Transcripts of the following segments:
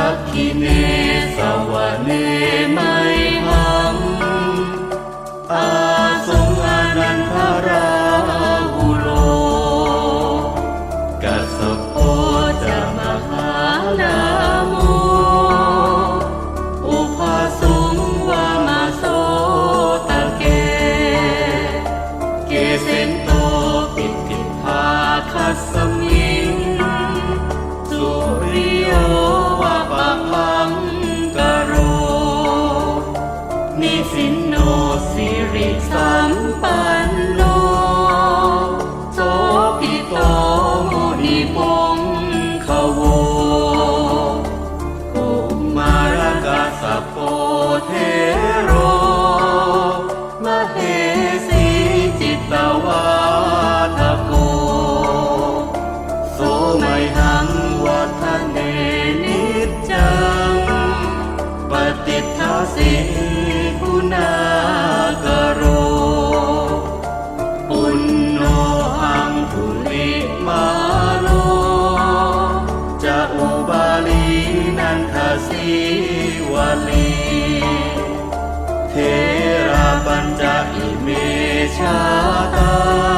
สักกิเนสวะเนไมหังอาสงอานันทราหุโล กัสโพจะมหานาโม อุปสุงวามาโสตะเก เกเสนโตปิติภาคัสมี cha ta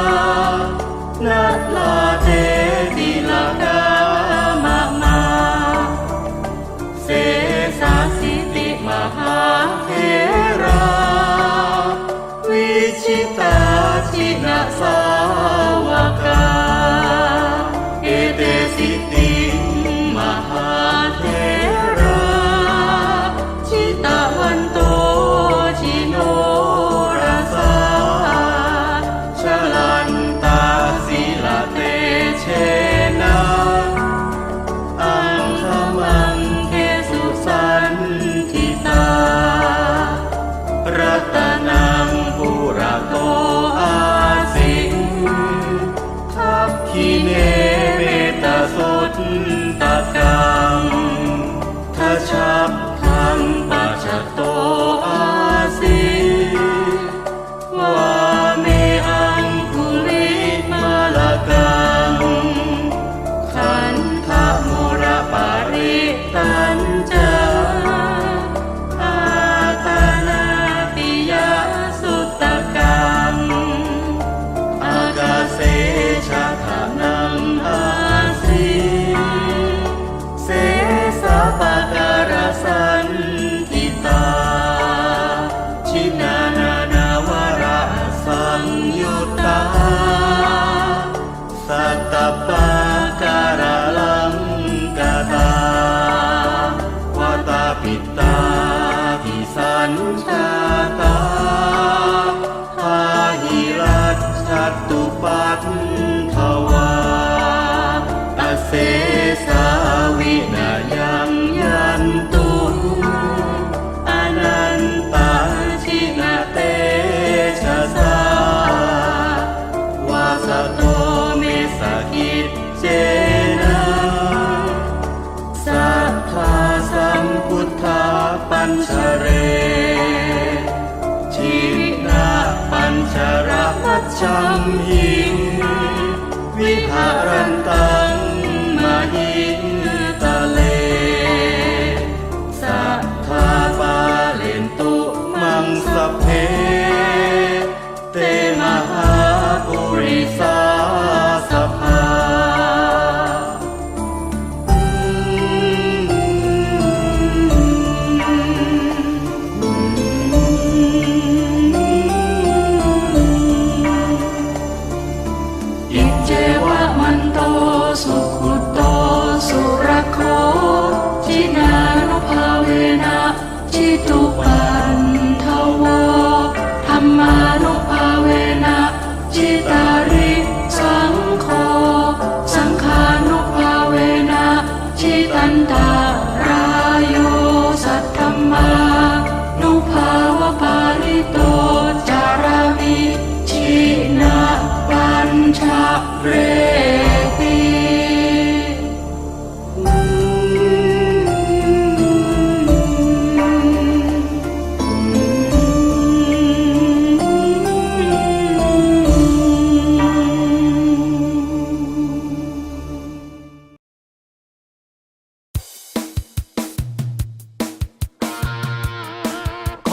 จำหิวิหารันตา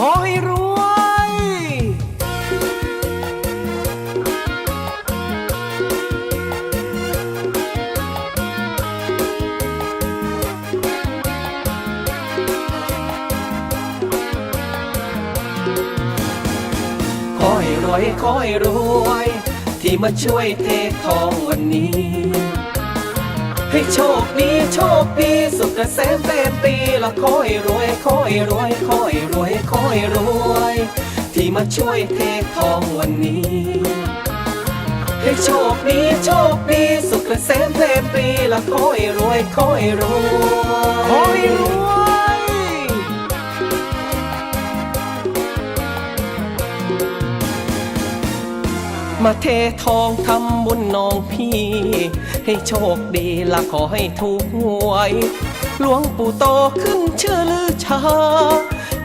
ขอให้รวย ขอให้รวย ขอให้รวย ที่มาช่วยเททองวันนี้ ให้โชคดีโชคดีสุขเกษมเต็มปีละคอยรวยคอยรวยคอยรวยคอยรวย ที่มาช่วยเททองวันนี้ให้โชคดีโชคดีสุขเกษมเต็มปีละคอยรวยคอยรวยคอยรวย มาเททองทำบุญน้องพี่ ให้โชคดีละขอให้ถูกหวย หลวงปู่โตขึ้นชื่อลือชา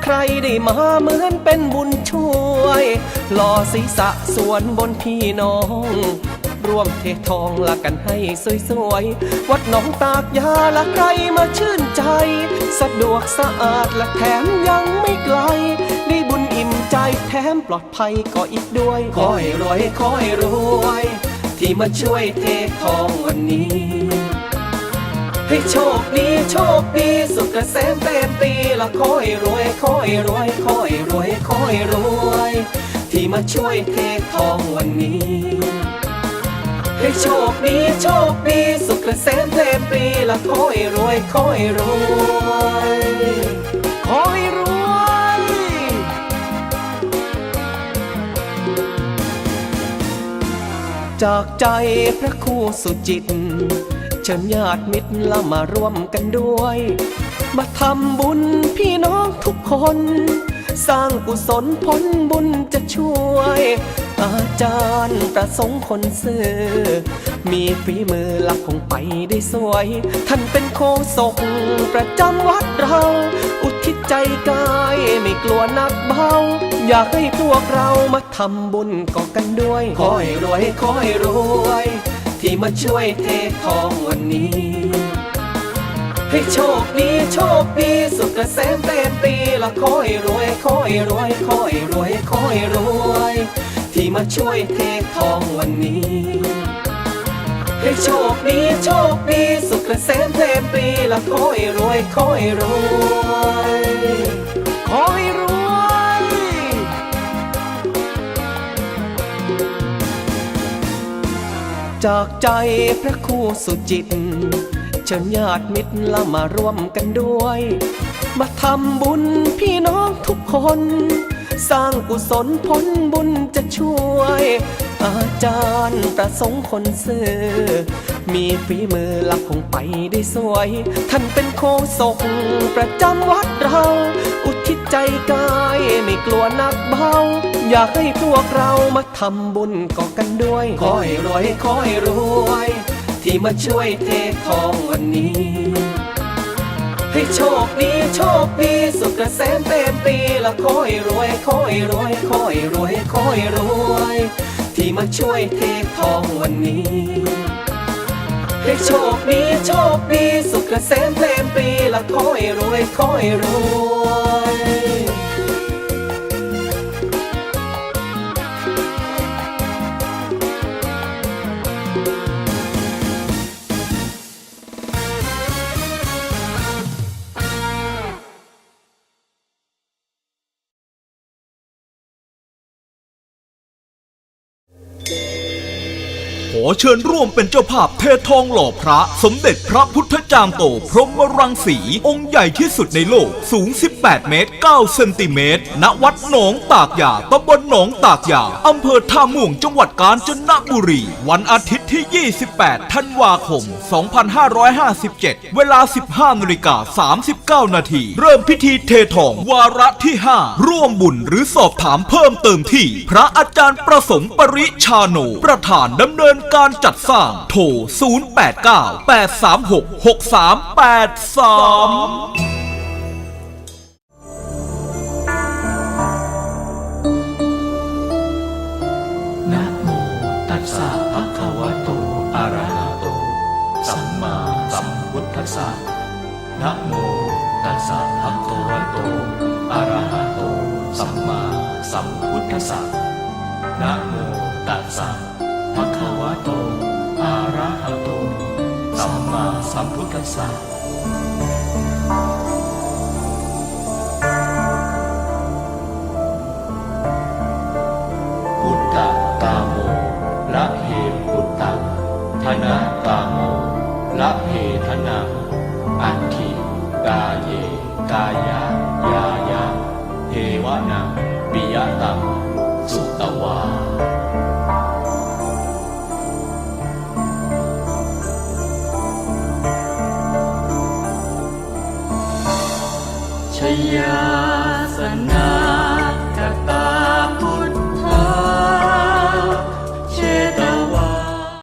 ใครได้มาเหมือนเป็นบุญช่วยหล่อศีรษะส่วนบนพี่น้อง ร่วมเททองละกันให้สวยๆ วัดหนองตากยาละใครมาชื่นใจ สะดวกสะอาดและแถมยัง มปลอดภัยก็อีกด้วย ขอให้รวยขอให้รวย ที่มาช่วยเททองวันนี้ ให้โชคดีโชคดีสุขเกษมเต็มปีละขอให้รวยขอให้รวยขอให้รวยขอให้รวย ที่มาช่วยเททองวันนี้ให้โชคดีโชคดีสุขเกษมเต็มปีละขอให้รวยขอให้รวยขอให้รวย จากใจพระครูสุจิต เชิญญาติมิตรละมาร่วมกันด้วย มาทำบุญพี่น้องทุกคน สร้างกุศลผลบุญจะช่วย อาจารย์ประสงค์คนซื่อ มีฝีมือละคงไปได้สวย ท่านเป็นโคศกประจำวัดเรา อุทิศใจกายไม่กลัวนักเบา อยากให้พวกเรามาทำบุญก่อกันด้วยขอให้รวยขอให้รวย ที่มาช่วยเททองวันนี้ ให้โชคดีโชคดีสุขเกษมเต็มปีละขอให้รวยขอให้รวยขอให้รวยขอให้รวย มาช่วยเททองวันนี้ ให้โชคดีโชคดี สุขเกษมเต็มปีละขอให้รวยขอให้รวยขอให้รวยจากใจพระครูสุจิต เชิญญาติมิตรละมาร่วมกันด้วย มาทำบุญพี่น้องทุกคน สร้างกุศลผลบุญจะช่วย อาจารย์ประสงค์คนซื่อ มีฝีมือละคงไปได้สวย ท่านเป็นโคศกประจำวัดเรา อุทิศใจกายไม่กลัวนักเบา อยากให้พวกเรามาทำบุญก่อกันด้วยขอให้รวยขอให้รวย ที่มาช่วยเททองวันนี้ ให้โชคดีโชคดีสุขเกษมเต็มปีละค่อยรวยค่อยรวยค่อยรวยค่อยรวย ที่มาช่วยเททองวันนี้ให้โชคดีโชคดีสุขเกษมเต็มปีละค่อยรวยค่อยรวย เชิญร่วมเป็นเจ้าภาพเททองหล่อพระ สมเด็จพระพุทธจารย์โต พรหมรังสี องค์ใหญ่ที่สุดในโลก สูง 18 เมตร 9 เซนติเมตร ณ วัดหนองตากยาตำบลหนองตากยาอำเภอท่าม่วงจังหวัดกาญจนบุรี วันอาทิตย์ที่ 28 ธันวาคม 2557 เวลา 15นาฬิกา39 นาที เริ่มพิธีเททองวาระที่ 5 ร่วมบุญหรือสอบถามเพิ่มเติมที่ พระอาจารย์ประสงค์ปริชาโน ประธานดำเนินการจัดสร้างโทร 089 836 6383นะโมตัสสะภะคะวะโตอะระหะโตสัมมาสัมพุทธัสสะนะโมตัสสะภะคะวะโต อะระหะโต สัมมาสัมพุทธัสสะนะโมตัสสะ ภะคะวะโต อะระหะโต สัมมาสัมพุทธัสสะพุทธกาโมละเหพุทธังธนากาโมละเหธนังอัตถิกาเยกายะ